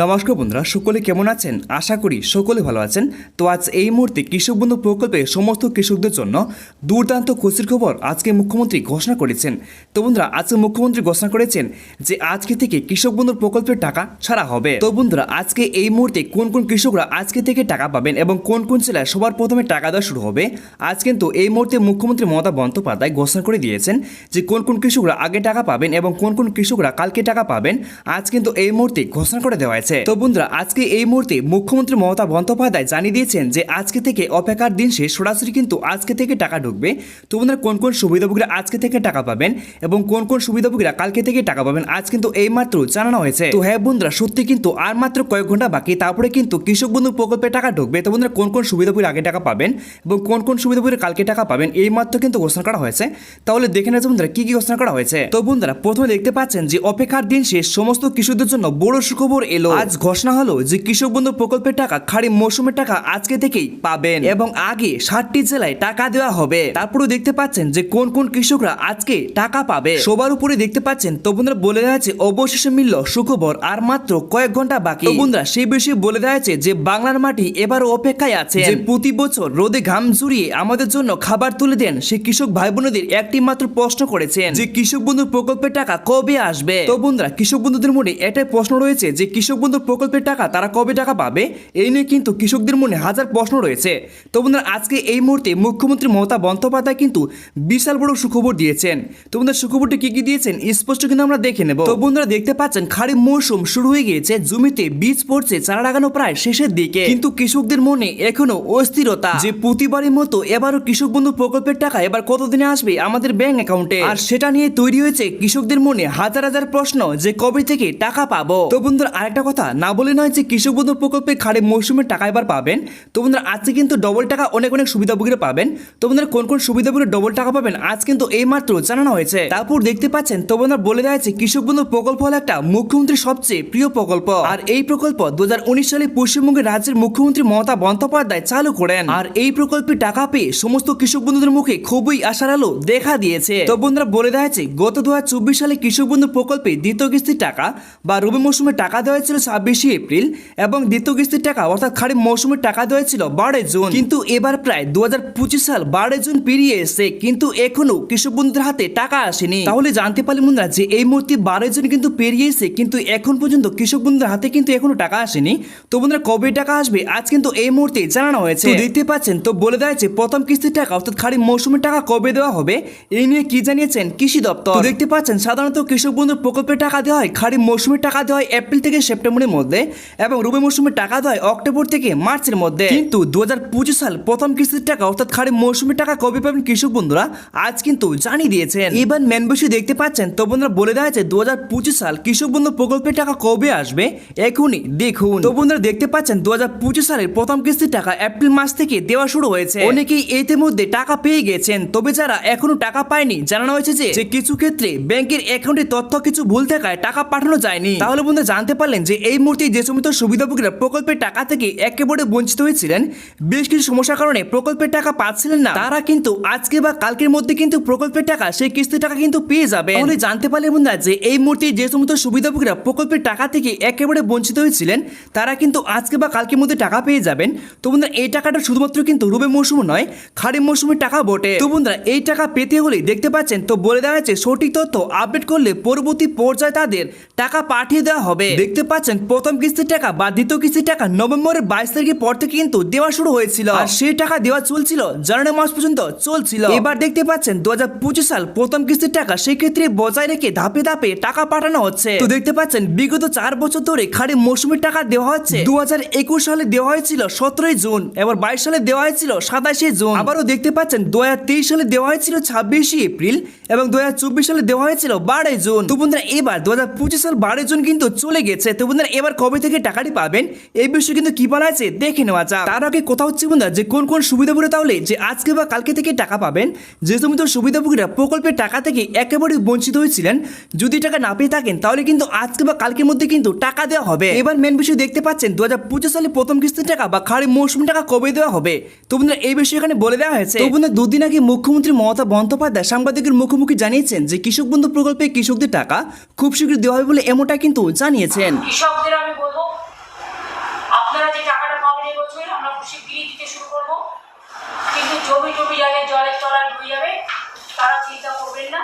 নমস্কার বন্ধুরা, সকলে কেমন আছেন? আশা করি সকলে ভালো আছেন। তো আজ এই মুহূর্তে কৃষক বন্ধু প্রকল্পে সমস্ত কৃষকদের জন্য দুর্দান্ত খুশির খবর আজকে মুখ্যমন্ত্রী ঘোষণা করেছেন। তো বন্ধুরা আজকে মুখ্যমন্ত্রী ঘোষণা করেছেন যে আজকে থেকে কৃষক বন্ধুর প্রকল্পের টাকা ছাড়া হবে। তো বন্ধুরা, আজকে এই মুহূর্তে কোন কোন কৃষকরা আজকে থেকে টাকা পাবেন এবং কোন কোন জেলায় সবার প্রথমে টাকা দেওয়া শুরু হবে, আজ কিন্তু এই মুহূর্তে মুখ্যমন্ত্রী মমতা বন্দ্যোপাধ্যায় ঘোষণা করে দিয়েছেন যে কোন কোন কৃষকরা আগে টাকা পাবেন এবং কোন কোন কৃষকরা কালকে টাকা পাবেন, আজ কিন্তু এই মুহূর্তে ঘোষণা করে দেওয়া হয়েছে। তো বন্ধুরা, আজকে এই মুহূর্তে মুখ্যমন্ত্রী মমতা বন্দ্যোপাধ্যায় জানিয়ে দিয়েছেন যে আজকে থেকে অপেক্ষার দিন শেষ। সরাসরি কিন্তু আজকে থেকে টাকা ঢুকবে। তো বন্ধুরা, কোন কোন সুবিধাভোগীরা আজকে থেকে টাকা পাবেন এবং কোন কোন সুবিধাভোগীরা কালকে থেকে টাকা পাবেন, আজ কিন্তু এই মাত্র জানানো হয়েছে। তো হ্যাঁ বন্ধুরা, সত্যি কিন্তু আর মাত্র কয়েক ঘণ্টা বাকি, তারপরে কিন্তু কৃষক বন্ধু প্রকল্পে টাকা ঢুকবে। তো বন্ধুরা, কোন কোন সুবিধাভোগী আগে টাকা পাবেন এবং কোন কোন সুবিধাভোগী কালকে টাকা পাবেন এই মাত্র কিন্তু ঘোষণা করা হয়েছে। তাহলে দেখে নেওয়া বন্ধুরা, কি কি ঘোষণা করা হয়েছে। তো বন্ধুরা, প্রথমে দেখতে পাচ্ছেন যে অপেক্ষার দিন শেষ। সমস্ত কৃষকদের জন্য বড় সুখবর এলো। আজ ঘোষণা হলো যে কৃষক বন্ধু প্রকল্পের টাকা খাড়ি মৌসুমের টাকা আজকে থেকেই পাবেন এবং আগে ষাটটি জেলায় টাকা দেওয়া হবে। তারপরে দেখতে পাচ্ছেন যে কোন কোন কৃষকরা আজকে টাকা পাবে। সবার উপরে দেখতে পাচ্ছেন তো বন্ধুরা বলে দেওয়া আছে অবশেষে মিলল সুখবর আর মাত্র কয়েক ঘণ্টা বাকি। বন্ধুরা সেই বিষয়ে বলে দেওয়া আছে যে বাংলার মাটি এবারও অপেক্ষায় আছে যে প্রতি বছর রোদে ঘাম জুড়িয়ে আমাদের জন্য খাবার তুলে দেন, সে কৃষক ভাই বোনদের একটি মাত্র প্রশ্ন করেছেন, যে কৃষক বন্ধু প্রকল্পের টাকা কবে আসবে? তো বন্ধুরা কৃষক বন্ধুদের মনে এটাই প্রশ্ন রয়েছে যে কৃষক বন্ধু প্রকল্পের টাকা তারা কবে টাকা পাবে? এই নিয়ে কিন্তু কৃষকদের মনে হাজার প্রশ্ন রয়েছে। তো বন্ধুরা, আজকে এই মুহূর্তে মুখ্যমন্ত্রী মমতা বন্দ্যোপাধ্যায় কিন্তু বিশাল বড় সুখবর দিয়েছেন। তো বন্ধুরা, সুখবরটি কি কি দিয়েছেন? স্পষ্ট কিন্তু আমরা দেখে নেব। তো বন্ধুরা, দেখতে পাচ্ছেন, খারিফ মৌসুম শুরু হয়ে গিয়েছে। জমিতে বীজ পড়ছে, চারা লাগানো প্রায় শেষের দিকে। কিন্তু কৃষকদের মনে এখনও অস্থিরতা। যে প্রতিবারের মতো এবারও কৃষক বন্ধু প্রকল্পের টাকা এবার কতদিনে আসবে আমাদের ব্যাংক অ্যাকাউন্টে? আর সেটা নিয়ে তৈরি হয়েছে কৃষকদের মনে হাজার হাজার প্রশ্ন যে কবে থেকে টাকা পাবো? তো বন্ধুরা, আরেকটা কথা, না বলে নয় যে কৃষক বন্ধু প্রকল্পে খারিফ মৌসুমের টাকা এবার পাবেন। তো বন্ধুরা, আজকে কিন্তু ডবল টাকা অনেক অনেক সুবিধাভোগীরা পাবেন। তো বন্ধুরা, কোন কোন সুবিধাভোগী ডবল টাকা পাবেন, আজ কিন্তু এই মাত্র জানানো হয়েছে। তারপর দেখতে পাচ্ছেন, তো বন্ধুরা, বলে দেওয়া হয়েছে, কৃষক বন্ধু প্রকল্প হলো একটা মুখ্যমন্ত্রীর সবচেয়ে প্রিয় প্রকল্প। আর এই প্রকল্প দু হাজার উনিশ সালে পশ্চিমবঙ্গের রাজ্যের মুখ্যমন্ত্রী মমতা বন্দ্যোপাধ্যায় চালু করেন। আর এই প্রকল্পে টাকা পেয়ে সমস্ত কৃষক বন্ধুদের মুখে খুবই আশার আলো দেখা দিয়েছে। তো বন্ধুরা, বলে দেওয়া হয়েছে, গত দুহাজার চব্বিশ সালে কৃষক বন্ধু প্রকল্পে দ্বিতীয় কিস্তির টাকা বা রবি মৌসুমে টাকা দেওয়া হয়েছিল ছাব্বিশে এপ্রিল এবং দ্বিতীয় কিস্তির টাকা, অর্থাৎ খারিফ মৌসুমের টাকা দেওয়া হয়েছিল বারোই জুন। কিন্তু এবার প্রায় দু সাল বারোই জুন পেরিয়ে এসে কিন্তু এখনও কৃষক বন্ধুদের হাতে টাকা আসেনি। তাহলে জানতে পারলে বন্ধুরা যে এই মুহূর্তে বারোই জুন কিন্তু পেরিয়ে এসে কিন্তু এখন পর্যন্ত কৃষক বন্ধুদের হাতে কিন্তু এখনও টাকা আসেনি। তো বন্ধুরা, কবে টাকা আসবে? আজ কিন্তু এই মুহূর্তে জানানো হয়েছে। দেখতে পাচ্ছেন, তো বলে দেওয়া হয়েছে, প্রথম কিস্তির টাকা, অর্থাৎ খারিফ মৌসুমের টাকা কবে দেওয়া হবে? এই নিয়ে কি জানিয়েছেন কৃষি দপ্তর? দেখতে পাচ্ছেন, সাধারণত কৃষক বন্ধুর প্রকল্পের টাকা দেওয়া হয়, খারিফ মৌসুমের টাকা দেওয়া হয় এপ্রিল থেকে সেপ্টেম্বরের মধ্যে এবং রবি মৌসুমের টাকা হয় অক্টোবর থেকে মার্চের মধ্যে। কিন্তু দু সাল প্রথম কিস্তির টাকা অর্থাৎ খারিফ মৌসুমের টাকা কবে পাবেন কৃষক বন্ধুরা, আজ কিন্তু জানিয়ে দিয়েছেন। এবার ম্যান বসে দেখতে পাচ্ছেন, তো বন্ধুরা বলে দেওয়া আছে দু সাল কৃষক বন্ধু প্রকল্পের টাকা কবে আসবে? এখনই দেখুন। তো বন্ধুরা দেখতে পাচ্ছেন দু হাজার পঁচিশ সালের প্রথম কিস্তির টাকা এপ্রিল মাস থেকে দেওয়া শুরু হয়েছে। অনেকেই এতে মধ্যে টাকা পেয়ে গেছেন, তবে যারা এখনও টাকা পায়নি, জানানো হয়েছে যে যে কিছু ক্ষেত্রে ব্যাংকের অ্যাকাউন্টে তথ্য কিছু ভুল থাকায় টাকা পাঠানো যায়নি। তাহলে বন্ধু জানতে পারলেন যে এই মুহূর্তে যে সমস্ত সুবিধাভোগীরা প্রকল্পের টাকা থেকে একেবারে বঞ্চিত হয়েছিলেন, বেশ কিছু সমস্যার কারণে প্রকল্পের টাকা পাচ্ছিলেন না। তারা কিন্তু আজকে বা কালকের মধ্যে কিন্তু প্রকল্পের টাকা, সেই কিস্তির টাকা কিন্তু পেয়ে যাবে তাহলে জানতে পারলে বন্ধুরা যে এই মুহূর্তে যে সমস্ত সুবিধাভোগীরা প্রকল্পের টাকা থেকে একেবারে বঞ্চিত হয়েছিলেন, তারা কিন্তু আজকে বা কালকের মধ্যে টাকা পেয়ে যাবেন। তো বন্ধুরা, এই টাকাটা শুধুমাত্র কিন্তু রবি মৌসুম নয়, খারিফ মৌসুমের টাকা বটে। তো বন্ধুরা, এই টাকা পেতে হলে দেখতে পাচ্ছেন, তো বলে দেওয়া হয়েছে, সঠিক তথ্য আপডেট করলে পরবর্তী পর্যায়ে তাদের টাকা পাঠিয়ে দেওয়া হবে। দেখতে পাচ্ছেন প্রথম কিস্তির টাকা বা দ্বিতীয় কিস্তির টাকা নভেম্বরের বাইশ তারিখের পর থেকে কিন্তু দেওয়া শুরু হয়েছিল। আর সেই টাকা দেওয়া চলছিল জানুয়ারি মাস পর্যন্ত চলছিল। এবার দেখতে পাচ্ছেন দু সাল প্রথম কিস্তির টাকা সেক্ষেত্রে বজায় রেখে ধাপে ধাপে টাকা পাঠানো হচ্ছে। তো দেখতে পাচ্ছেন বিগত চার বছর ধরে খারিফ মৌসুমের টাকা দেওয়া হচ্ছে। দু সালে দেওয়া হয়েছিল সতেরোই জুন, এবার বাইশ সালে দেওয়া হয়েছিল সাতাশে জুন। আবারও দেখতে পাচ্ছেন দু হাজার তেইশ সালে দেওয়া হয়েছিল ছাব্বিশে এপ্রিল এবং দু হাজার চব্বিশ সালে দেওয়া হয়েছিল বারোই জুন। তো বন্ধুরা, এবার দু হাজার পঁচিশ সাল বারোই জুন কিন্তু চলে গেছে। তো বন্ধুরা, এবার কবে থেকে টাকাটি পাবেন এই বিষয়ে কিন্তু কি বলা আছে দেখে নেওয়া যাক। তার আগে কথা হচ্ছে বন্ধুরা, যে কোন কোন সুবিধাভোগী তাহলে যে আজকে বা কালকে থেকে টাকা পাবেন, যে সমস্ত সুবিধাভোগীরা প্রকল্পের টাকা থেকে একেবারে বঞ্চিত হয়েছিলেন, যদি টাকা না পেয়ে থাকেন, তাহলে কিন্তু আজকে বা কালকের মধ্যে কিন্তু টাকা দেওয়া হবে। এবার মেন বিষয় দেখতে পাচ্ছেন দু হাজার পঁচিশ সালে প্রথম কিস্তির টাকা বা খারিফ মৌসুম টাকা কবে দেওয়া হবে? তো বন্ধুরা, এই বিষয়ে এখানে বলে দেওয়া হয়েছে। বন্ধুরা, দুদিন আগে মুখ্যমন্ত্রী মমতা বন্দ্যোপাধ্যায় সাংবাদিকের মুখোমুখি জানিয়েছেন যে কৃষক বন্ধু প্রকল্পে কৃষকদের টাকা খুব শীঘ্রই দেওয়া হবে বলে এমনটা কিন্তু জানিয়েছেন। কৃষকদের আমি বলব, আপনারা যে টাকাটা পাবেন এবছর আমরা খুশি শিগগিরই দিতে শুরু করব। কিন্তু জমি জমি জায়গায় জলের তলায় হয়ে যাবে, তারা চিন্তা করবেন না।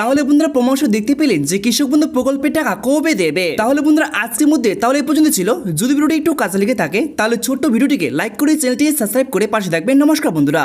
তাহলে বন্ধুরা পরামর্শ দেখতে পেলেন যে কৃষক বন্ধু প্রকল্পের টাকা কবে দেবে। তাহলে বন্ধুরা আজকের মধ্যে তাহলে এই পর্যন্ত ছিল। যদি ভিডিওটি একটু কাজে লেগে থাকে, তাহলে ছোট্ট ভিডিওটিকে লাইক করে চ্যানেলটি সাবস্ক্রাইব করে পাশে থাকবেন। নমস্কার বন্ধুরা।